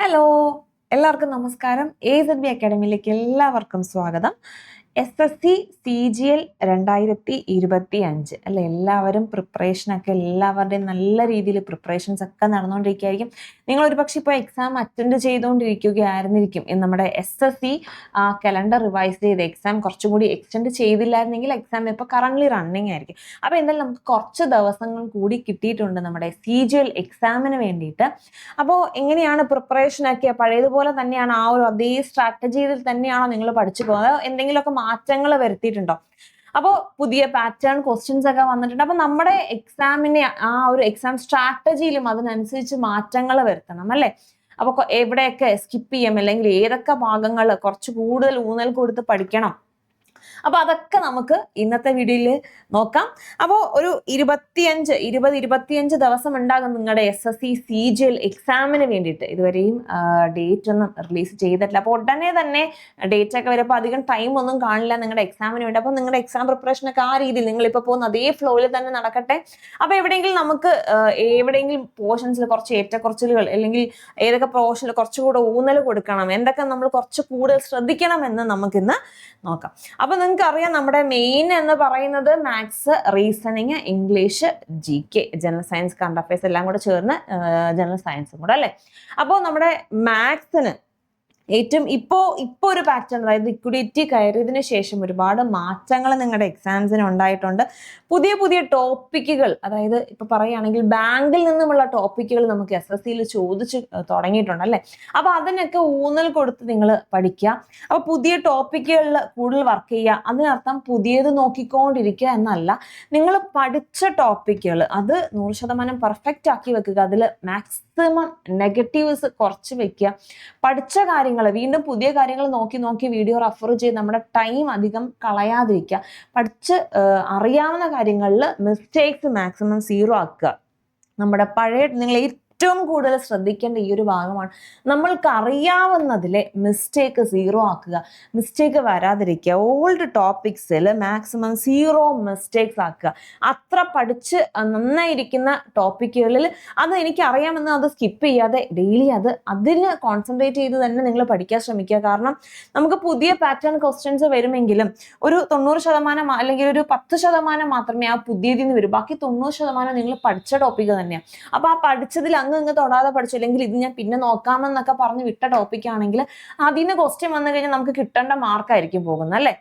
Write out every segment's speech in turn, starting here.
Hello എല്ലാവർക്കും നമസ്കാരം. A Z B അക്കാഡമിയിലേക്ക് എല്ലാവർക്കും സ്വാഗതം. S S C C G L രണ്ടായിരത്തി ഇരുപത്തി അഞ്ച് അല്ലെ എല്ലാവരും പ്രിപ്പറേഷനൊക്കെ എല്ലാവരുടെയും നല്ല രീതിയിൽ പ്രിപ്പറേഷൻസ് ഒക്കെ നടന്നുകൊണ്ടിരിക്കുകയായിരിക്കും. നിങ്ങൾ ഒരു പക്ഷേ ഇപ്പോൾ എക്സാം അറ്റൻഡ് ചെയ്തുകൊണ്ടിരിക്കുകയായിരുന്നിരിക്കും. നമ്മുടെ S S C calendar revise ചെയ്ത് എക്സാം കുറച്ചും കൂടി എക്സ്റ്റെൻഡ് ചെയ്തില്ലായിരുന്നെങ്കിൽ എക്സാം ഇപ്പോൾ കറണ്ട്ലി റണ്ണിങ് ആയിരിക്കും. അപ്പോൾ എന്തായാലും നമുക്ക് കുറച്ച് ദിവസങ്ങൾ കൂടി കിട്ടിയിട്ടുണ്ട് നമ്മുടെ സി ജി എൽ എക്സാമിന് വേണ്ടിയിട്ട്. അപ്പോൾ എങ്ങനെയാണ് പ്രിപ്പറേഷനൊക്കെ പഴയതുപോലെ തന്നെയാണ് ആ ഒരു അതേ സ്ട്രാറ്റജിയിൽ തന്നെയാണോ നിങ്ങൾ പഠിച്ചു പോകുന്നത്? എന്തെങ്കിലുമൊക്കെ മാറ്റങ്ങൾ വരുത്തിയിട്ടുണ്ടോ? അപ്പോൾ പുതിയ പാറ്റേൺ ക്വസ്റ്റ്യൻസ് ഒക്കെ വന്നിട്ടുണ്ട്. അപ്പോൾ നമ്മുടെ എക്സാമിനെ ആ ഒരു എക്സാം സ്ട്രാറ്റജിയിലും അതിനനുസരിച്ച് മാറ്റങ്ങൾ വരുത്തണം അല്ലേ? അപ്പോൾ എവിടെയൊക്കെ സ്കിപ്പ് ചെയ്യാം? അല്ലെങ്കിൽ ഏതൊക്കെ ഭാഗങ്ങൾ കുറച്ച് കൂടുതൽ ഊന്നൽ കൊടുത്ത് പഠിക്കണം? അപ്പൊ അതൊക്കെ നമുക്ക് ഇന്നത്തെ വീഡിയോയിൽ നോക്കാം. അപ്പോൾ ഒരു ഇരുപത്തിയഞ്ച് ഇരുപത് ഇരുപത്തിയഞ്ച് ദിവസം ഉണ്ടാകും നിങ്ങളുടെ S S C C G L എക്സാമിന് വേണ്ടിയിട്ട്. ഇതുവരെയും ഡേറ്റ് ഒന്നും റിലീസ് ചെയ്തിട്ടില്ല. അപ്പോൾ ഉടനെ തന്നെ ഡേറ്റ് ഒക്കെ വരുമ്പോൾ അധികം ടൈം ഒന്നും കാണില്ല നിങ്ങളുടെ എക്സാമിന് വേണ്ടി. അപ്പോൾ നിങ്ങളുടെ എക്സാം പ്രിപ്പറേഷൻ ഒക്കെ ആ രീതിയിൽ നിങ്ങൾ ഇപ്പൊ പോകുന്ന അതേ ഫ്ലോയിൽ തന്നെ നടക്കട്ടെ. അപ്പോൾ എവിടെയെങ്കിലും നമുക്ക് എവിടെയെങ്കിലും പോർഷൻസിൽ കുറച്ച് ഏറ്റക്കുറച്ചിലുകൾ അല്ലെങ്കിൽ ഏതൊക്കെ പോർഷനിൽ കുറച്ചുകൂടെ ഊന്നൽ കൊടുക്കണം എന്തൊക്കെ നമ്മൾ കുറച്ച് കൂടുതൽ ശ്രദ്ധിക്കണം എന്ന് നമുക്കിന്ന് നോക്കാം. അപ്പൊ നിങ്ങൾക്ക് അറിയാം നമ്മുടെ മെയിൻ എന്ന് പറയുന്നത് maths reasoning English G K general science current affairs എല്ലാം കൂടെ ചേർന്ന് ജനറൽ സയൻസും കൂടെ അല്ലേ? അപ്പോൾ നമ്മുടെ മാത്സിന് ഏറ്റവും ഇപ്പോ ഇപ്പോൾ ഒരു പാറ്റേൺ അതായത് ഇക്വിഡിറ്റി കയറിയതിന് ശേഷം ഒരുപാട് മാറ്റങ്ങൾ നിങ്ങളുടെ എക്സാംസിന് ഉണ്ടായിട്ടുണ്ട്. പുതിയ പുതിയ ടോപ്പിക്കുകൾ അതായത് ഇപ്പോൾ പറയുകയാണെങ്കിൽ ബാങ്കിൽ നിന്നുമുള്ള ടോപ്പിക്കുകൾ നമുക്ക് എസ് എസ് സിയിൽ ചോദിച്ച് തുടങ്ങിയിട്ടുണ്ട് അല്ലേ? അപ്പോൾ അതിനൊക്കെ ഊന്നൽ കൊടുത്ത് നിങ്ങൾ പഠിക്കുക. അപ്പോൾ പുതിയ ടോപ്പിക്കുകളിൽ കൂടുതൽ വർക്ക് ചെയ്യുക. അതിനർത്ഥം പുതിയത് നോക്കിക്കൊണ്ടിരിക്കുക എന്നല്ല. നിങ്ങൾ പഠിച്ച ടോപ്പിക്കുകൾ അത് നൂറ് ശതമാനം പെർഫെക്റ്റ് ആക്കി വെക്കുക. അതിൽ മാക്സിമം നെഗറ്റീവ്സ് കുറച്ച് വെക്കുക. പഠിച്ച കാര്യങ്ങൾ വീണ്ടും പുതിയ കാര്യങ്ങൾ നോക്കി നോക്കി വീഡിയോ റെഫർ ചെയ്ത് നമ്മുടെ ടൈം അധികം കളയാതിരിക്കുക. പഠിച്ച് അറിയാവുന്ന കാര്യങ്ങളിൽ മിസ്റ്റേക്സ് മാക്സിമം സീറോ ആക്കുക. നമ്മുടെ പഴയ നിങ്ങൾ ഏറ്റവും കൂടുതൽ ശ്രദ്ധിക്കേണ്ട ഈ ഒരു ഭാഗമാണ്. നമ്മൾക്ക് അറിയാവുന്നതിലെ മിസ്റ്റേക്ക് സീറോ ആക്കുക. മിസ്റ്റേക്ക് വരാതിരിക്കുക. ഓൾഡ് ടോപ്പിക്സിൽ മാക്സിമം സീറോ മിസ്റ്റേക്സ് ആക്കുക. അത്ര പഠിച്ച് നന്നായിരിക്കുന്ന ടോപ്പിക്കുകളിൽ അത് എനിക്ക് അറിയാമെന്ന് അത് സ്കിപ്പ് ചെയ്യാതെ ഡെയിലി അത് അതിന് കോൺസെൻട്രേറ്റ് ചെയ്ത് തന്നെ നിങ്ങൾ പഠിക്കാൻ ശ്രമിക്കുക. കാരണം നമുക്ക് പുതിയ പാറ്റേൺ ക്വസ്റ്റ്യൻസ് വരുമെങ്കിലും ഒരു തൊണ്ണൂറ് ശതമാനം അല്ലെങ്കിൽ ഒരു പത്ത് ശതമാനം മാത്രമേ ആ പുതിയതിൽ നിന്ന് വരൂ. ബാക്കി തൊണ്ണൂറ് ശതമാനം നിങ്ങൾ പഠിച്ച ടോപ്പിക്ക് തന്നെയാണ് അപ്പൊ ആ പഠിച്ചതിൽ അങ്ങ് ഇങ്ങ് തൊടാതെ പഠിച്ചു അല്ലെങ്കിൽ ഇത് ഞാൻ പിന്നെ നോക്കാമെന്നൊക്കെ പറഞ്ഞ് വിട്ട ടോപ്പിക് ആണെങ്കിൽ അതിന് ക്വസ്റ്റ്യൻ വന്നു കഴിഞ്ഞാൽ നമുക്ക് കിട്ടേണ്ട മാർക്കായിരിക്കും പോകുന്നത് അല്ലേ?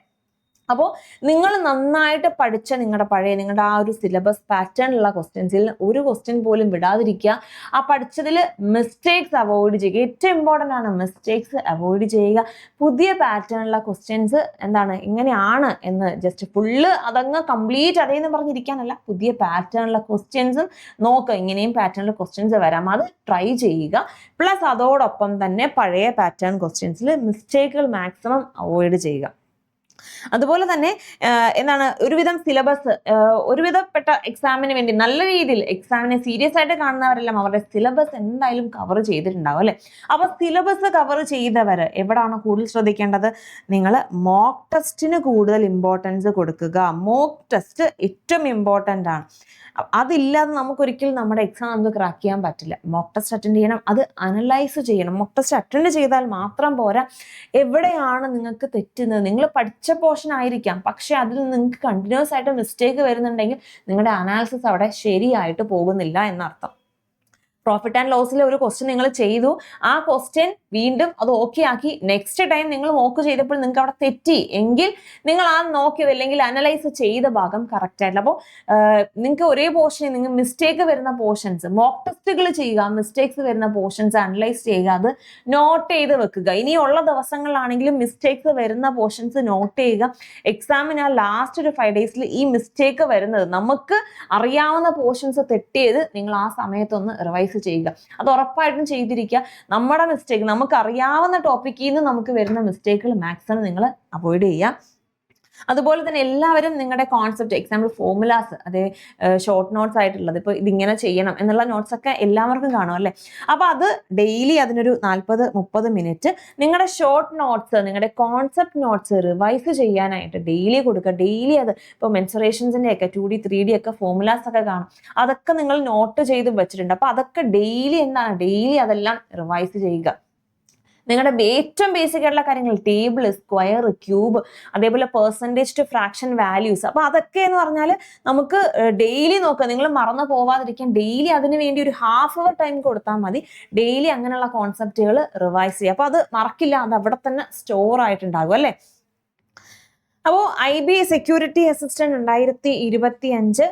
അപ്പോൾ നിങ്ങൾ നന്നായിട്ട് പഠിച്ച നിങ്ങളുടെ പഴയ നിങ്ങളുടെ ആ ഒരു സിലബസ് പാറ്റേണിലുള്ള ക്വസ്റ്റ്യൻസിൽ ഒരു ക്വസ്റ്റ്യൻ പോലും വിടാതിരിക്കുക. ആ പഠിച്ചതിൽ മിസ്റ്റേക്സ് അവോയ്ഡ് ചെയ്യുക. ഏറ്റവും ഇമ്പോർട്ടന്റ് ആണ് മിസ്റ്റേക്സ് അവോയ്ഡ് ചെയ്യുക. പുതിയ പാറ്റേണിലുള്ള ക്വസ്റ്റ്യൻസ് എന്താണ്? ഇങ്ങനെയാണ് എന്ന് ജസ്റ്റ് ഫുള്ള് അതങ്ങ് കംപ്ലീറ്റ് അതേന്ന് പറഞ്ഞിരിക്കാനല്ല. പുതിയ പാറ്റേണിലുള്ള ക്വസ്റ്റ്യൻസും നോക്കുക ഇങ്ങനെയും പാറ്റേണിൽ ക്വസ്റ്റ്യൻസ് വരാം. അത് ട്രൈ ചെയ്യുക. പ്ലസ് അതോടൊപ്പം തന്നെ പഴയ പാറ്റേൺ ക്വസ്റ്റ്യൻസിൽ മിസ്റ്റേക്കുകൾ മാക്സിമം അവോയ്ഡ് ചെയ്യുക. അതുപോലെ തന്നെ എന്താണ് ഒരുവിധം സിലബസ് ഒരുവിധപ്പെട്ട എക്സാമിന് വേണ്ടി നല്ല രീതിയിൽ എക്സാമിനെ സീരിയസ് ആയിട്ട് കാണുന്നവരെല്ലാം അവരുടെ സിലബസ് എന്തായാലും കവർ ചെയ്തിട്ടുണ്ടാവും അല്ലെ? അപ്പൊ സിലബസ് കവർ ചെയ്തവർ എവിടാണ് കൂടുതൽ ശ്രദ്ധിക്കേണ്ടത്? നിങ്ങൾ മോക്ക് ടെസ്റ്റിന് കൂടുതൽ ഇമ്പോർട്ടൻസ് കൊടുക്കുക. മോക്ക് ടെസ്റ്റ് ഏറ്റവും ഇമ്പോർട്ടന്റ് ആണ്. അതില്ലാതെ നമുക്കൊരിക്കലും നമ്മുടെ എക്സാം നമുക്ക് ക്രാക്ക് ചെയ്യാൻ പറ്റില്ല. മോക്ക് ടെസ്റ്റ് അറ്റൻഡ് ചെയ്യണം. അത് അനലൈസ് ചെയ്യണം. മോക്ക് ടെസ്റ്റ് അറ്റൻഡ് ചെയ്താൽ മാത്രം പോരാ. എവിടെയാണ് നിങ്ങൾക്ക് തെറ്റുന്നത്? നിങ്ങൾ പഠിച്ച പോർഷൻ ആയിരിക്കാം. പക്ഷെ അതിൽ നിങ്ങൾക്ക് കണ്ടിന്യൂസ് ആയിട്ട് മിസ്റ്റേക്ക് വരുന്നുണ്ടെങ്കിൽ നിങ്ങളുടെ അനാലിസിസ് അവിടെ ശരിയായിട്ട് പോകുന്നില്ല എന്നർത്ഥം. പ്രോഫിറ്റ് ആൻഡ് ലോസിലെ ഒരു ക്വസ്റ്റ്യൻ നിങ്ങൾ ചെയ്തു. ആ ക്വസ്റ്റ്യൻ വീണ്ടും അത് ഓക്കെ ആക്കി. നെക്സ്റ്റ് ടൈം നിങ്ങൾ മോക്ക് ചെയ്തപ്പോൾ നിങ്ങൾക്ക് അവിടെ തെറ്റി. എങ്കിൽ നിങ്ങൾ ആ നോക്കിയത് അല്ലെങ്കിൽ അനലൈസ് ചെയ്ത ഭാഗം കറക്റ്റ് ആയിട്ടില്ല. അപ്പോൾ നിങ്ങൾക്ക് ഒരേ പോർഷൻ നിങ്ങൾ മിസ്റ്റേക്ക് വരുന്ന പോർഷൻസ് മോക്ക് ടെസ്റ്റുകൾ ചെയ്യുക മിസ്റ്റേക്സ് വരുന്ന പോർഷൻസ് അനലൈസ് ചെയ്യുക അത് നോട്ട് ചെയ്ത് വെക്കുക. ഇനിയുള്ള ദിവസങ്ങളിലാണെങ്കിലും മിസ്റ്റേക്സ് വരുന്ന പോർഷൻസ് നോട്ട് ചെയ്യുക. എക്സാമിന് ആ ലാസ്റ്റ് ഒരു ഫൈവ് ഡേയ്സിൽ ഈ മിസ്റ്റേക്ക് വരുന്നത് നമുക്ക് അറിയാവുന്ന പോർഷൻസ് തെറ്റിയത് നിങ്ങൾ ആ സമയത്തൊന്ന് റിവൈസ് ചെയ്യുക. അത് ഉറപ്പായിട്ടും ചെയ്തിരിക്കുക. നമ്മുടെ മിസ്റ്റേക്ക് നമുക്ക് അറിയാവുന്ന ടോപ്പിക്കിൽ നിന്ന് നമുക്ക് വരുന്ന മിസ്റ്റേക്കുകൾ മാക്സിമം നിങ്ങൾ അവോയ്ഡ് ചെയ്യുക. അതുപോലെ തന്നെ എല്ലാവരും നിങ്ങളുടെ കോൺസെപ്റ്റ് എക്സാമ്പിൾ ഫോർമുലാസ് അതേ ഷോർട്ട് നോട്ട്സ് ആയിട്ടുള്ളത് ഇപ്പോൾ ഇതിങ്ങനെ ചെയ്യണം എന്നുള്ള നോട്ട്സ് ഒക്കെ എല്ലാവർക്കും കാണും അല്ലേ? അപ്പോൾ അത് ഡെയിലി അതിനൊരു നാൽപ്പത് മുപ്പത് മിനിറ്റ് നിങ്ങളുടെ ഷോർട്ട് നോട്ട്സ് നിങ്ങളുടെ കോൺസെപ്റ്റ് നോട്ട്സ് റിവൈസ് ചെയ്യാനായിട്ട് ഡെയിലി കൊടുക്കുക. ഡെയിലി അത് ഇപ്പോൾ മെൻസറേഷൻസിന്റെ ഒക്കെ ടു ഡി ത്രീ ഡി ഒക്കെ ഫോർമുലാസ് ഒക്കെ കാണും. അതൊക്കെ നിങ്ങൾ നോട്ട് ചെയ്ത് വെച്ചിട്ടുണ്ട്. അപ്പോൾ അതൊക്കെ ഡെയിലി എന്താണ്? ഡെയിലി അതെല്ലാം റിവൈസ് ചെയ്യുക. നിങ്ങളുടെ ഏറ്റവും ബേസിക് ആയിട്ടുള്ള കാര്യങ്ങൾ ടേബിൾ സ്ക്വയർ ക്യൂബ് അതേപോലെ പെർസെന്റേജ് ടു ഫ്രാക്ഷൻ വാല്യൂസ് അപ്പോൾ അതൊക്കെ എന്ന് പറഞ്ഞാൽ നമുക്ക് ഡെയിലി നോക്കുക നിങ്ങൾ മറന്നു പോവാതിരിക്കാൻ ഡെയിലി അതിന് വേണ്ടി ഒരു ഹാഫ് അവർ ടൈം കൊടുത്താൽ മതി. ഡെയിലി അങ്ങനെയുള്ള കോൺസെപ്റ്റുകൾ റിവൈസ് ചെയ്യുക. അപ്പോൾ അത് മറക്കില്ല അത് അവിടെ തന്നെ സ്റ്റോർ ആയിട്ടുണ്ടാകും അല്ലേ? അപ്പോൾ ഐ ബി സെക്യൂരിറ്റി അസിസ്റ്റന്റ് രണ്ടായിരത്തി ഇരുപത്തി അഞ്ച്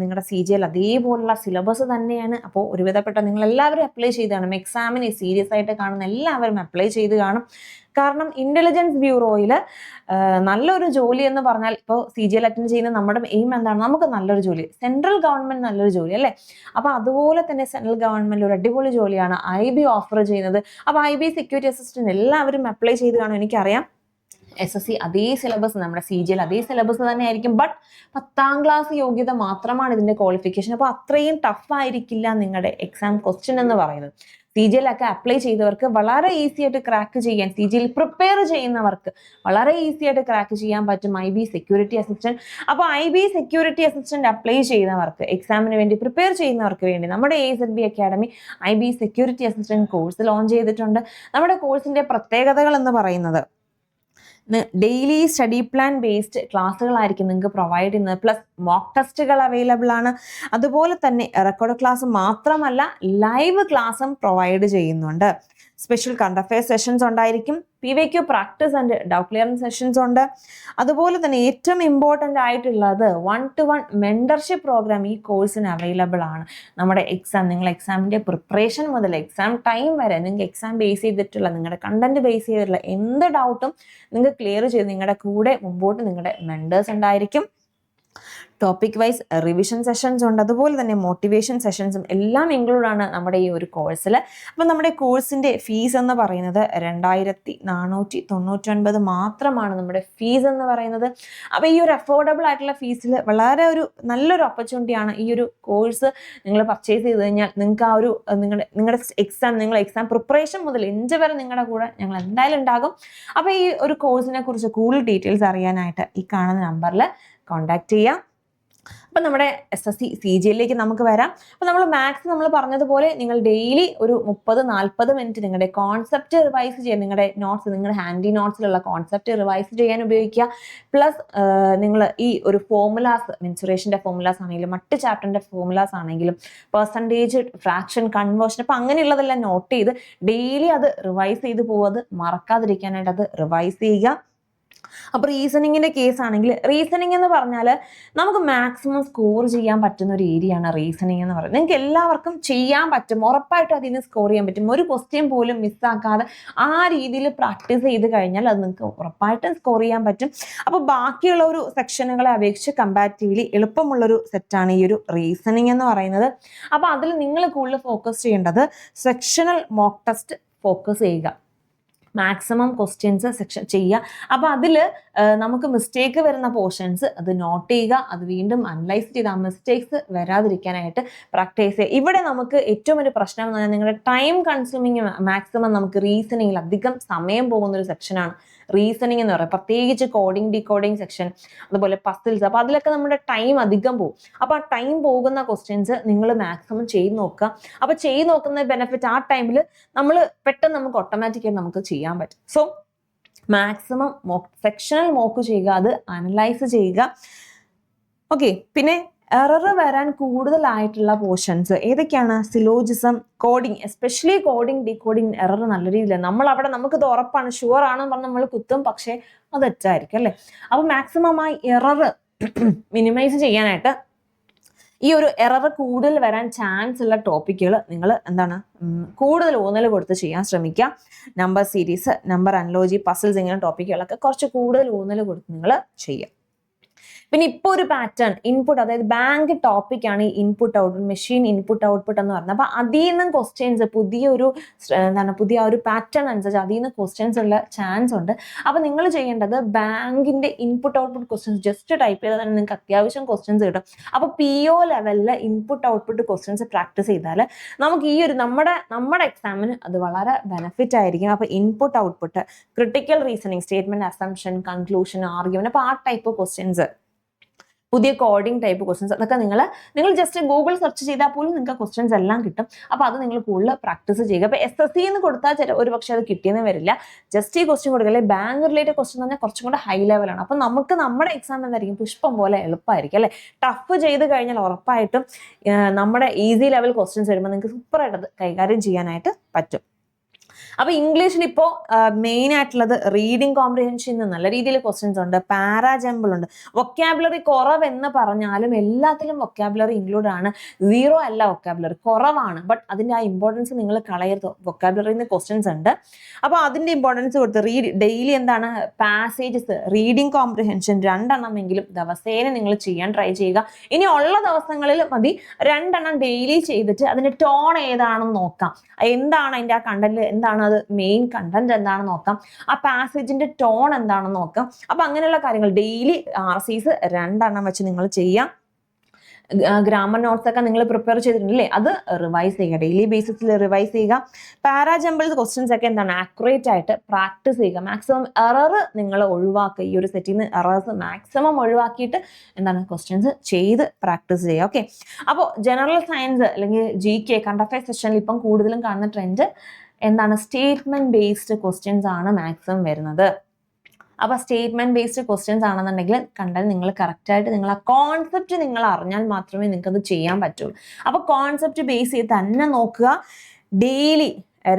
നിങ്ങളുടെ സി ജി എൽ അതേപോലുള്ള സിലബസ് തന്നെയാണ്. അപ്പോൾ ഒരുവിധപ്പെട്ട നിങ്ങൾ എല്ലാവരും അപ്ലൈ ചെയ്ത് കാണും. എക്സാമിന് സീരിയസ് ആയിട്ട് കാണുന്ന എല്ലാവരും അപ്ലൈ ചെയ്ത് കാണും. കാരണം ഇന്റലിജൻസ് ബ്യൂറോയിൽ നല്ലൊരു ജോലി എന്ന് പറഞ്ഞാൽ ഇപ്പോൾ സി ജി എൽ അറ്റൻഡ് ചെയ്യുന്ന നമ്മുടെ എയിം എന്താണ്? നമുക്ക് നല്ലൊരു ജോലി. സെൻട്രൽ ഗവൺമെന്റ് നല്ലൊരു ജോലി അല്ലേ? അപ്പോൾ അതുപോലെ തന്നെ സെൻട്രൽ ഗവൺമെന്റ് ഒരു അടിപൊളി ജോലിയാണ് ഐ ബി ഓഫർ ചെയ്യുന്നത്. അപ്പോൾ ഐ ബി സെക്യൂരിറ്റി അസിസ്റ്റന്റ് എല്ലാവരും അപ്ലൈ ചെയ്ത് കാണും. എനിക്കറിയാം. എസ് എസ് സി അതേ സിലബസ് നമ്മുടെ സി ജി എൽ അതേ സിലബസ് തന്നെ ആയിരിക്കും ബട്ട് പത്താം ക്ലാസ് യോഗ്യത മാത്രമാണ് ഇതിന്റെ ക്വാളിഫിക്കേഷൻ അപ്പോൾ അത്രയും ടഫ് ആയിരിക്കില്ല നിങ്ങളുടെ എക്സാം ക്വസ്റ്റ്യൻ എന്ന് പറയുന്നത്. സി ജി എല്ലൊക്കെ അപ്ലൈ ചെയ്തവർക്ക് വളരെ ഈസി ആയിട്ട് ക്രാക്ക് ചെയ്യാൻ സി ജി എൽ പ്രിപ്പയർ ചെയ്യുന്നവർക്ക് വളരെ ഈസി ആയിട്ട് ക്രാക്ക് ചെയ്യാൻ പറ്റും ഐ ബി സെക്യൂരിറ്റി അസിസ്റ്റന്റ് അപ്പോൾ I B security assistant apply ചെയ്യുന്നവർക്ക് എക്സാമിന് വേണ്ടി പ്രിപ്പയർ ചെയ്യുന്നവർക്ക് വേണ്ടി നമ്മുടെ A S L B academy I B security assistant course launch ചെയ്തിട്ടുണ്ട്. നമ്മുടെ കോഴ്സിന്റെ പ്രത്യേകതകൾ എന്ന് പറയുന്നത് ഡെയിലി സ്റ്റഡി പ്ലാൻ ബേസ്ഡ് ക്ലാസ്സുകളായിരിക്കും നിങ്ങൾക്ക് പ്രൊവൈഡ് ചെയ്യുന്നത്. പ്ലസ് മോക്ക് ടെസ്റ്റുകൾ അവൈലബിൾ ആണ്. അതുപോലെ തന്നെ റെക്കോർഡ് ക്ലാസ് മാത്രമല്ല ലൈവ് ക്ലാസ്സും പ്രൊവൈഡ് ചെയ്യുന്നുണ്ട്. സ്പെഷ്യൽ കറണ്ട് അഫയർസ് സെഷൻസ് ഉണ്ടായിരിക്കും. P Y Q practice and doubt clearing sessions ഉണ്ട്. അതുപോലെ തന്നെ ഏറ്റവും ഇമ്പോർട്ടന്റ് ആയിട്ടുള്ളത് one to one mentorship program ഈ കോഴ്സിന് അവൈലബിൾ ആണ്. നമ്മുടെ എക്സാം നിങ്ങൾ എക്സാമിന്റെ പ്രിപ്പറേഷൻ മുതൽ എക്സാം ടൈം വരെ നിങ്ങൾക്ക് എക്സാം ബേസ് ചെയ്തിട്ടുള്ള നിങ്ങളുടെ കണ്ടന്റ് ബേസ് ചെയ്തിട്ടുള്ള എന്ത് ഡൗട്ടും നിങ്ങൾക്ക് ക്ലിയർ ചെയ്ത് നിങ്ങളുടെ കൂടെ മുമ്പോട്ട് നിങ്ങളുടെ മെന്റേഴ്സ് ഉണ്ടായിരിക്കും. ടോപ്പിക് വൈസ് റിവിഷൻ സെഷൻസ് ഉണ്ട്. അതുപോലെ തന്നെ മോട്ടിവേഷൻ സെഷൻസും എല്ലാം ഇൻക്ലൂഡ് ആണ് നമ്മുടെ ഈ ഒരു കോഴ്സിൽ അപ്പം നമ്മുടെ കോഴ്സിന്റെ ഫീസ് എന്ന് പറയുന്നത് രണ്ടായിരത്തി നാനൂറ്റി തൊണ്ണൂറ്റൊൻപത് മാത്രമാണ് നമ്മുടെ ഫീസ് എന്ന് പറയുന്നത്. അപ്പോൾ ഈ ഒരു അഫോർഡബിൾ ആയിട്ടുള്ള ഫീസിൽ വളരെ ഒരു നല്ലൊരു ഓപ്പർച്യൂണിറ്റിയാണ് ഈ ഒരു കോഴ്സ് നിങ്ങൾ പർച്ചേസ് ചെയ്ത് കഴിഞ്ഞാൽ നിങ്ങൾക്ക് ആ ഒരു നിങ്ങളുടെ നിങ്ങളുടെ എക്സാം നിങ്ങൾ എക്സാം പ്രിപ്പറേഷൻ മുതൽ എഞ്ച് വരെ നിങ്ങളുടെ കൂടെ ഞങ്ങൾ എന്തായാലും ഉണ്ടാകും. അപ്പോൾ ഈ ഒരു കോഴ്സിനെ കുറിച്ച് കൂടുതൽ ഡീറ്റെയിൽസ് അറിയാനായിട്ട് ഈ കാണുന്ന നമ്പറിൽ കോൺടാക്ട് ചെയ്യാം. അപ്പം നമ്മുടെ S S C C G എല്ലിലേക്ക് നമുക്ക് വരാം. അപ്പം നമ്മൾ മാത്സ് നമ്മൾ പറഞ്ഞതുപോലെ നിങ്ങൾ ഡെയിലി ഒരു മുപ്പത് നാൽപ്പത് മിനിറ്റ് നിങ്ങളുടെ കോൺസെപ്റ്റ് റിവൈസ് ചെയ്യാൻ നിങ്ങളുടെ നോട്ട്സ് നിങ്ങളുടെ ഹാൻഡി നോട്ട്സിലുള്ള കോൺസെപ്റ്റ് റിവൈസ് ചെയ്യാൻ ഉപയോഗിക്കുക. പ്ലസ് നിങ്ങൾ ഈ ഒരു ഫോമുലാസ് മെൻസുറേഷന്റെ ഫോമുലാസ് ആണെങ്കിലും മറ്റ് ചാപ്റ്ററിന്റെ ഫോമുലാസ് ആണെങ്കിലും പെർസെന്റേജ് ഫ്രാക്ഷൻ കൺവേർഷൻ അപ്പം അങ്ങനെയുള്ളതെല്ലാം നോട്ട് ചെയ്ത് ഡെയിലി അത് റിവൈസ് ചെയ്ത് പോകുന്നത് മറക്കാതിരിക്കാനായിട്ട് അത് റിവൈസ് ചെയ്യുക. അപ്പോൾ റീസണിങ്ങിന്റെ കേസ് ആണെങ്കിൽ റീസണിങ് എന്ന് പറഞ്ഞാൽ നമുക്ക് മാക്സിമം സ്കോർ ചെയ്യാൻ പറ്റുന്ന ഒരു ഏരിയ ആണ് റീസണിങ് എന്ന് പറയുന്നത്. നിങ്ങൾക്ക് എല്ലാവർക്കും ചെയ്യാൻ പറ്റും. ഉറപ്പായിട്ടും അതിൽ നിന്ന് സ്കോർ ചെയ്യാൻ പറ്റും. ഒരു ക്വസ്റ്റ്യൻ പോലും മിസ്സാക്കാതെ ആ രീതിയിൽ പ്രാക്ടീസ് ചെയ്ത് കഴിഞ്ഞാൽ അത് നിങ്ങൾക്ക് ഉറപ്പായിട്ടും സ്കോർ ചെയ്യാൻ പറ്റും. അപ്പോൾ ബാക്കിയുള്ള ഒരു സെക്ഷനുകളെ അപേക്ഷിച്ച് കമ്പാരിറ്റീവ്ലി എളുപ്പമുള്ളൊരു സെറ്റാണ് ഈ ഒരു റീസണിങ് എന്ന് പറയുന്നത്. അപ്പോൾ അതിൽ നിങ്ങൾ കൂടുതൽ ഫോക്കസ് ചെയ്യേണ്ടത് സെക്ഷണൽ മോക്ക് ടെസ്റ്റ് ഫോക്കസ് ചെയ്യുക. മാക്സിമം ക്വസ്റ്റ്യൻസ് സെക്ഷൻ ചെയ്യുക. അപ്പോൾ അതിൽ നമുക്ക് മിസ്റ്റേക്ക് വരുന്ന പോർഷൻസ് അത് നോട്ട് ചെയ്യുക അത് വീണ്ടും അനലൈസ് ചെയ്ത് ആ മിസ്റ്റേക്സ് വരാതിരിക്കാനായിട്ട് പ്രാക്ടീസ് ചെയ്യുക. ഇവിടെ നമുക്ക് ഏറ്റവും ഒരു പ്രശ്നം എന്ന് പറഞ്ഞാൽ നിങ്ങളുടെ ടൈം കൺസ്യൂമിങ് മാക്സിമം നമുക്ക് റീസണിങ്ങിൽ അധികം സമയം പോകുന്ന ഒരു സെക്ഷനാണ് റീസണിങ് എന്ന് പറയുന്നത് പ്രത്യേകിച്ച് കോഡിംഗ് ഡീകോഡിംഗ് സെക്ഷൻ അതുപോലെ പസിൽസ് അപ്പോൾ അതിലൊക്കെ നമ്മുടെ ടൈം അധികം പോകും. അപ്പോൾ ആ ടൈം പോകുന്ന ക്വസ്റ്റ്യൻസ് നിങ്ങൾ മാക്സിമം ചെയ്ത് നോക്കുക. അപ്പോൾ ചെയ്ത് നോക്കുന്ന ബെനിഫിറ്റ് ആ ടൈമിൽ നമ്മൾ പെട്ടെന്ന് നമുക്ക് ഓട്ടോമാറ്റിക്കായി നമുക്ക് ചെയ്യാൻ പറ്റും. So maximum mock sectional mock ചെയ്യുക. അത് അനലൈസ് ചെയ്യുക. ഓക്കെ പിന്നെ എറർ വരാൻ കൂടുതലായിട്ടുള്ള പോർഷൻസ് ഏതൊക്കെയാണ്? Syllogism coding especially coding decoding error നല്ല രീതിയിൽ നമ്മൾ അവിടെ നമുക്ക് നമുക്കിത് ഉറപ്പാണ്. ഷുവർ ആണെന്ന് പറഞ്ഞ് നമ്മൾ കുത്തും. പക്ഷേ അത് തെറ്റായിരിക്കും അല്ലേ? അപ്പോൾ മാക്സിമം ആ എറർ മിനിമൈസ് ചെയ്യാനായിട്ട് ഈ ഒരു എറർ കൂടുതൽ വരാൻ ചാൻസ് ഉള്ള ടോപ്പിക്കുകൾ നിങ്ങൾ എന്താണ്? കൂടുതൽ ഊന്നൽ കൊടുത്ത് ചെയ്യാൻ ശ്രമിക്കുക. Number series number analogy puzzles ഇങ്ങനെ ടോപ്പിക്കുകളൊക്കെ കുറച്ച് കൂടുതൽ ഊന്നൽ കൊടുത്ത് നിങ്ങൾ ചെയ്യുക. പിന്നെ ഇപ്പോൾ ഒരു പാറ്റേൺ ഇൻപുട്ട് അതായത് ബാങ്ക് ടോപ്പിക് ആണ് ഈ input output machine input output എന്ന് പറയുന്നത്. അപ്പോൾ അതിൽ നിന്നും ക്വസ്റ്റ്യൻസ് പുതിയൊരു എന്താണ് പുതിയ ഒരു പാറ്റേൺ അനുസരിച്ച് അതിൽ നിന്ന് ക്വസ്റ്റ്യൻസ് ഉള്ള ചാൻസ് ഉണ്ട്. അപ്പോൾ നിങ്ങൾ ചെയ്യേണ്ടത് ബാങ്കിന്റെ input output questions just type ചെയ്താൽ തന്നെ നിങ്ങൾക്ക് അത്യാവശ്യം ക്വസ്റ്റ്യൻസ് കിട്ടും. അപ്പോൾ പി ഒ ലെവലിൽ ഇൻപുട്ട് ഔട്ട്പുട്ട് ക്വസ്റ്റ്യൻസ് പ്രാക്ടീസ് ചെയ്താൽ നമുക്ക് ഈ ഒരു നമ്മുടെ നമ്മുടെ എക്സാമിന് അത് വളരെ ബെനിഫിറ്റ് ആയിരിക്കും. അപ്പോൾ input output critical reasoning statement assumption conclusion argument അപ്പോൾ ആ ടൈപ്പ് ക്വസ്റ്റ്യൻസ് പുതിയ കോഡിംഗ് ടൈപ്പ് ക്വസ്റ്റ്യൻസ് അതൊക്കെ നിങ്ങൾ നിങ്ങൾ ജസ്റ്റ് ഗൂഗിൾ സെർച്ച് ചെയ്താൽ പോലും നിങ്ങൾക്ക് ക്വസ്റ്റ്യൻസ് എല്ലാം കിട്ടും. അപ്പോൾ അത് നിങ്ങൾ കൂടുതൽ പ്രാക്ടീസ് ചെയ്യുക. അപ്പോൾ എസ് എസ് സി എന്ന് കൊടുത്താൽ ചില ഒരു പക്ഷേ അത് കിട്ടിയെന്ന് വരില്ല. ജസ്റ്റ് ഈ ക്വസ്റ്റ്യൻ കൊടുക്കുക. അല്ലെങ്കിൽ ബാങ്ക് റിലേറ്റഡ് ക്വസ്റ്റ്യൻ തന്നെ കുറച്ചും കൂടെ ഹൈ ലെവലാണ് അപ്പോൾ നമുക്ക് നമ്മുടെ എക്സാം എന്തായിരിക്കും? പുഷ്പം പോലെ എളുപ്പമായിരിക്കും അല്ലേ? ടഫ് ചെയ്ത് കഴിഞ്ഞാൽ ഉറപ്പായിട്ടും നമ്മുടെ ഈസി ലെവൽ ക്വസ്റ്റ്യൻസ് വരുമ്പോൾ നിങ്ങൾക്ക് സൂപ്പറായിട്ട് അത് കൈകാര്യം ചെയ്യാനായിട്ട് പറ്റും. അപ്പൊ ഇംഗ്ലീഷിൽ ഇപ്പോൾ മെയിൻ ആയിട്ടുള്ളത് റീഡിംഗ് കോംപ്രിഹെൻഷൻ നല്ല രീതിയിൽ ക്വസ്റ്റ്യൻസ് ഉണ്ട് പാരാജമ്പിൾ ഉണ്ട്. വൊക്കാബുലറി കുറവെന്ന് പറഞ്ഞാലും എല്ലാത്തിലും വൊക്കാബുലറി ഇൻക്ലൂഡ് ആണ്. സീറോ അല്ല വൊക്കാബുലറി കുറവാണ്. ബട്ട് അതിന്റെ ആ ഇമ്പോർട്ടൻസ് നിങ്ങൾ കളയരുത്. വൊക്കാബുലറിന്ന് ക്വസ്റ്റ്യൻസ് ഉണ്ട്. അപ്പോൾ അതിന്റെ ഇമ്പോർട്ടൻസ് കൊടുത്ത് റീഡ് ഡെയിലി എന്താണ്? പാസേജസ് റീഡിംഗ് കോംപ്രിഹെൻഷൻ രണ്ടെണ്ണമെങ്കിലും ദിവസേന നിങ്ങൾ ചെയ്യാൻ ട്രൈ ചെയ്യുക. ഇനി ഉള്ള ദിവസങ്ങളിൽ മതി. രണ്ടെണ്ണം ഡെയിലി ചെയ്തിട്ട് അതിന്റെ ടോൺ ഏതാണെന്ന് നോക്കാം. എന്താണ് അതിന്റെ ആ കണ്ടന്റ് എന്താണ് അത്? മെയിൻ കണ്ടന്റ് എന്താണെന്ന് നോക്കാം. ആ പാസേജിന്റെ ടോൺ എന്താണെന്ന് നോക്കാം. അപ്പൊ അങ്ങനെയുള്ള കാര്യങ്ങൾ ഡെയിലി ആർ സീസ് രണ്ടെണ്ണം വെച്ച് നിങ്ങൾ ചെയ്യാം. ഗ്രാമർ നോട്ട്സ് ഒക്കെ നിങ്ങൾ പ്രിപ്പയർ ചെയ്തിട്ടുണ്ടല്ലേ? അത് റിവൈസ് ചെയ്യുക. ഡെയിലി ബേസിസിൽ റിവൈസ് ചെയ്യുക. പാരാജമ്പിൾ ക്വസ്റ്റ്യൻസ് ഒക്കെ എന്താണ്? ആക്യുറേറ്റ് ആയിട്ട് പ്രാക്ടീസ് ചെയ്യുക. മാക്സിമം എറർ നിങ്ങൾ ഒഴിവാക്കുക. ഈ ഒരു സെറ്റിൽ നിന്ന് എറേഴ്സ് മാക്സിമം ഒഴിവാക്കിയിട്ട് എന്താണ്? ക്വസ്റ്റ്യൻസ് ചെയ്ത് പ്രാക്ടീസ് ചെയ്യുക. ഓക്കെ അപ്പോൾ ജനറൽ സയൻസ് അല്ലെങ്കിൽ ജി കെ കറണ്ട് സെഷനിൽ ഇപ്പം കൂടുതലും കാണുന്ന ട്രെൻഡ് എന്താണ് സ്റ്റേറ്റ്മെന്റ് ബേസ്ഡ് ക്വസ്റ്റ്യൻസ് ആണ് മാക്സിമം വരുന്നത്. അപ്പോൾ സ്റ്റേറ്റ്മെന്റ് ബേസ്ഡ് ക്വസ്റ്റ്യൻസ് ആണെന്നുണ്ടെങ്കിൽ കണ്ടാൽ നിങ്ങൾ കറക്റ്റായിട്ട് നിങ്ങൾ ആ കോൺസെപ്റ്റ് നിങ്ങൾ അറിഞ്ഞാൽ മാത്രമേ നിങ്ങൾക്ക് അത് ചെയ്യാൻ പറ്റുള്ളൂ അപ്പോൾ കോൺസെപ്റ്റ് ബേസ് ചെയ്ത് തന്നെ നോക്കുക. ഡെയിലി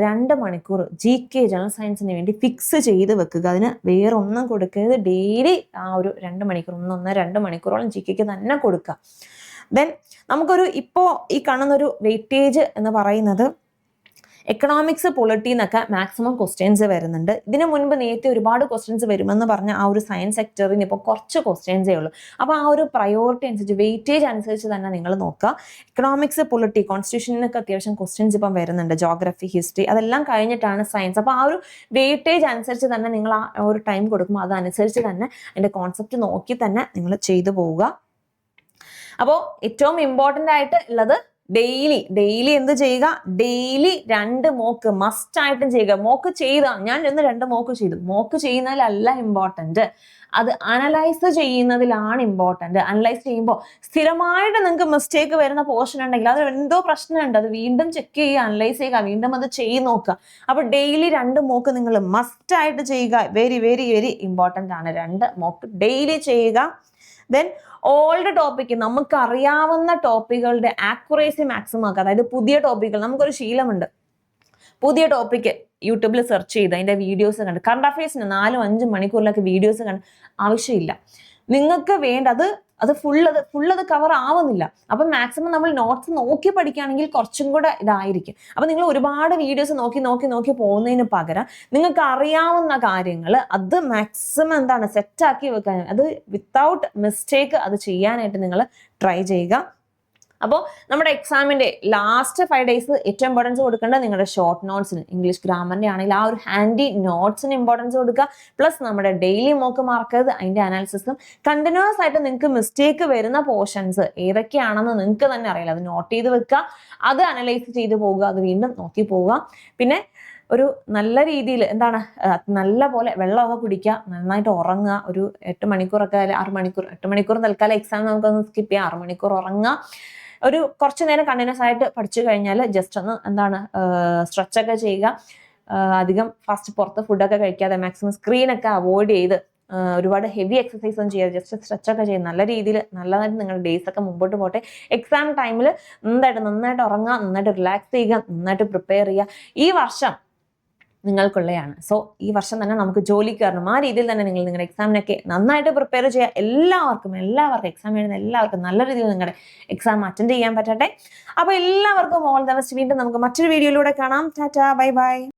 രണ്ട് മണിക്കൂർ ജി കെ ജനറൽ സയൻസിന് വേണ്ടി ഫിക്സ് ചെയ്ത് വെക്കുക. അതിന് വേറെ ഒന്നും കൊടുക്കരുത്. ഡെയിലി ആ ഒരു രണ്ട് മണിക്കൂർ ഒന്നൊന്ന് രണ്ട് മണിക്കൂറോളം ജി കെക്ക് തന്നെ കൊടുക്കുക. ദെൻ നമുക്കൊരു ഇപ്പോൾ ഈ കാണുന്നൊരു വെയിറ്റേജ് എന്ന് പറയുന്നത് എക്കണോമിക്സ് പൊളിറ്റി എന്നൊക്കെ മാക്സിമം ക്വസ്റ്റ്യൻസ് വരുന്നുണ്ട്. ഇതിന് മുൻപ് നേരത്തെ ഒരുപാട് ക്വസ്റ്റ്യൻസ് വരുമെന്ന് പറഞ്ഞ ആ ഒരു സയൻസ് സെക്ടറിന് ഇപ്പോൾ കുറച്ച് ക്വസ്റ്റ്യൻസേ ഉള്ളൂ അപ്പോൾ ആ ഒരു പ്രയോറിറ്റി അനുസരിച്ച് വെയിറ്റേജ് അനുസരിച്ച് തന്നെ നിങ്ങൾ നോക്കുക. എക്കണോമിക്സ് പൊളിറ്റി കോൺസ്റ്റിറ്റ്യൂഷനൊക്കെ അത്യാവശ്യം ക്വസ്റ്റ്യൻസ് ഇപ്പം വരുന്നുണ്ട്. ജോഗ്രഫി ഹിസ്റ്ററി അതെല്ലാം കഴിഞ്ഞിട്ടാണ് സയൻസ് അപ്പോൾ ആ ഒരു വെയിറ്റേജ് അനുസരിച്ച് തന്നെ നിങ്ങൾ ആ ഒരു ടൈം കൊടുക്കുമ്പോൾ അതനുസരിച്ച് തന്നെ അതിന്റെ കോൺസെപ്റ്റ് നോക്കി തന്നെ നിങ്ങൾ ചെയ്തു പോവുക. അപ്പോൾ ഏറ്റവും ഇമ്പോർട്ടന്റ് ആയിട്ട് ഉള്ളത് ഡെയിലി ഡെയിലി എന്ത് ചെയ്യുക? ഡെയിലി രണ്ട് മോക്ക് മസ്റ്റ് ആയിട്ടും ചെയ്യുക. മോക്ക് ചെയ്ത ഞാൻ ഇന്ന് രണ്ട് മോക്ക് ചെയ്തു. മോക്ക് ചെയ്യുന്നതിലല്ല ഇമ്പോർട്ടന്റ് അത് അനലൈസ് ചെയ്യുന്നതിലാണ് ഇമ്പോർട്ടന്റ് അനലൈസ് ചെയ്യുമ്പോൾ സ്ഥിരമായിട്ട് നിങ്ങൾക്ക് മിസ്റ്റേക്ക് വരുന്ന പോർഷൻ ഉണ്ടെങ്കിൽ അത് എന്തോ പ്രശ്നമുണ്ട്. അത് വീണ്ടും ചെക്ക് ചെയ്യുക അനലൈസ് ചെയ്യുക വീണ്ടും അത് ചെയ്ത് നോക്കുക. അപ്പോൾ ഡെയിലി രണ്ട് മോക്ക് നിങ്ങൾ മസ്റ്റ് ആയിട്ട് ചെയ്യുക. വെരി വെരി വെരി ഇമ്പോർട്ടന്റ് ആണ്. രണ്ട് മോക്ക് ഡെയിലി ചെയ്യുക. ദെൻ ഓൾഡ് ടോപ്പിക്ക് നമുക്ക് അറിയാവുന്ന ടോപ്പിക്കുകളുടെ ആക്യുറേസി മാക്സിമം ആക്കുക. അതായത് പുതിയ ടോപ്പിക്കുകൾ നമുക്കൊരു ശീലമുണ്ട്. പുതിയ ടോപ്പിക്ക് യൂട്യൂബിൽ സെർച്ച് ചെയ്ത് അതിന്റെ വീഡിയോസ് കണ്ട്. കറണ്ട് അഫയേഴ്സിന് നാലും അഞ്ചും മണിക്കൂറിലൊക്കെ വീഡിയോസ് കണ്ട് ആവശ്യമില്ല. നിങ്ങൾക്ക് വേണ്ട അത് അത് ഫുൾ അത് ഫുൾ അത് കവർ ആവുന്നില്ല. അപ്പം മാക്സിമം നമ്മൾ നോട്ട്സ് നോക്കി പഠിക്കുകയാണെങ്കിൽ കുറച്ചും കൂടെ ഇതായിരിക്കും. അപ്പം നിങ്ങൾ ഒരുപാട് വീഡിയോസ് നോക്കി നോക്കി നോക്കി പോകുന്നതിന് പകരം നിങ്ങൾക്ക് അറിയാവുന്ന കാര്യങ്ങൾ അത് മാക്സിമം എന്താണ്? സെറ്റാക്കി വെക്കാൻ. അത് വിത്തൗട്ട് മിസ്റ്റേക്ക് അത് ചെയ്യാനായിട്ട് നിങ്ങൾ ട്രൈ ചെയ്യുക. അപ്പോൾ നമ്മുടെ എക്സാമിന്റെ ലാസ്റ്റ് ഫൈവ് ഡേയ്സ് ഏറ്റവും ഇമ്പോർട്ടൻസ് കൊടുക്കേണ്ടത് നിങ്ങളുടെ ഷോർട്ട് നോട്ട്സിന് ഇംഗ്ലീഷ് ഗ്രാമറിന്റെ ആണെങ്കിൽ ആ ഒരു ഹാൻഡി നോട്ട്സിന് ഇമ്പോർട്ടൻസ് കൊടുക്കുക. പ്ലസ് നമ്മുടെ ഡെയിലി മോക്ക് മാർക്ക് അതിന്റെ അനാലിസിസും കണ്ടിന്യൂസ് ആയിട്ട് നിങ്ങൾക്ക് മിസ്റ്റേക്ക് വരുന്ന പോർഷൻസ് ഏതൊക്കെയാണെന്ന് നിങ്ങൾക്ക് തന്നെ അറിയില്ല അത് നോട്ട് ചെയ്ത് വെക്കുക അത് അനലൈസ് ചെയ്ത് പോവുക അത് വീണ്ടും നോക്കി പോവുക പിന്നെ ഒരു നല്ല രീതിയിൽ എന്താണ് നല്ല പോലെ വെള്ളമൊക്കെ കുടിക്കുക നന്നായിട്ട് ഉറങ്ങുക. ഒരു എട്ട് മണിക്കൂറൊക്കെ ആറ് മണിക്കൂർ എട്ട് മണിക്കൂർ തൽക്കാലം എക്സാം നമുക്കൊന്ന് സ്കിപ്പ് ചെയ്യാം. ആറ് മണിക്കൂർ ഉറങ്ങുക. ഒരു കുറച്ച് നേരം കണ്ടിന്യൂസ് ആയിട്ട് പഠിച്ചു കഴിഞ്ഞാൽ ജസ്റ്റ് ഒന്ന് എന്താണ് സ്ട്രെച്ച് ഒക്കെ ചെയ്യുക. അധികം ഫാസ്റ്റ് പുറത്ത് ഫുഡൊക്കെ കഴിക്കാതെ മാക്സിമം സ്ക്രീനൊക്കെ അവോയ്ഡ് ചെയ്ത് ഒരുപാട് ഹെവി എക്സസൈസ് ഒന്നും ചെയ്യാതെ ജസ്റ്റ് സ്ട്രെച്ച് ഒക്കെ ചെയ്ത് നല്ല രീതിയിൽ നല്ലതായിട്ട് നിങ്ങളുടെ ഡേയ്സ് ഒക്കെ മുമ്പോട്ട് പോട്ടെ. എക്സാം ടൈമിൽ നന്നായിട്ട് നന്നായിട്ട് ഉറങ്ങുക നന്നായിട്ട് റിലാക്സ് ചെയ്യുക നന്നായിട്ട് പ്രിപ്പയർ ചെയ്യുക. ഈ വർഷം നിങ്ങൾക്കുള്ളതാണ് സോ ഈ വർഷം തന്നെ നമുക്ക് ജോലി കയറണം ആ രീതിയിൽ തന്നെ നിങ്ങൾ നിങ്ങളുടെ എക്സാമിനൊക്കെ നന്നായിട്ട് പ്രിപ്പയർ ചെയ്യുക എല്ലാവർക്കും എല്ലാവർക്കും എക്സാം എഴുതുന്ന എല്ലാവർക്കും നല്ല രീതിയിൽ നിങ്ങളുടെ എക്സാം അറ്റൻഡ് ചെയ്യാൻ പറ്റട്ടെ. അപ്പോൾ എല്ലാവർക്കും ഓൾ ദ ബെസ്റ്റ് വീണ്ടും നമുക്ക് മറ്റൊരു വീഡിയോയിലൂടെ കാണാം. Tata bye bye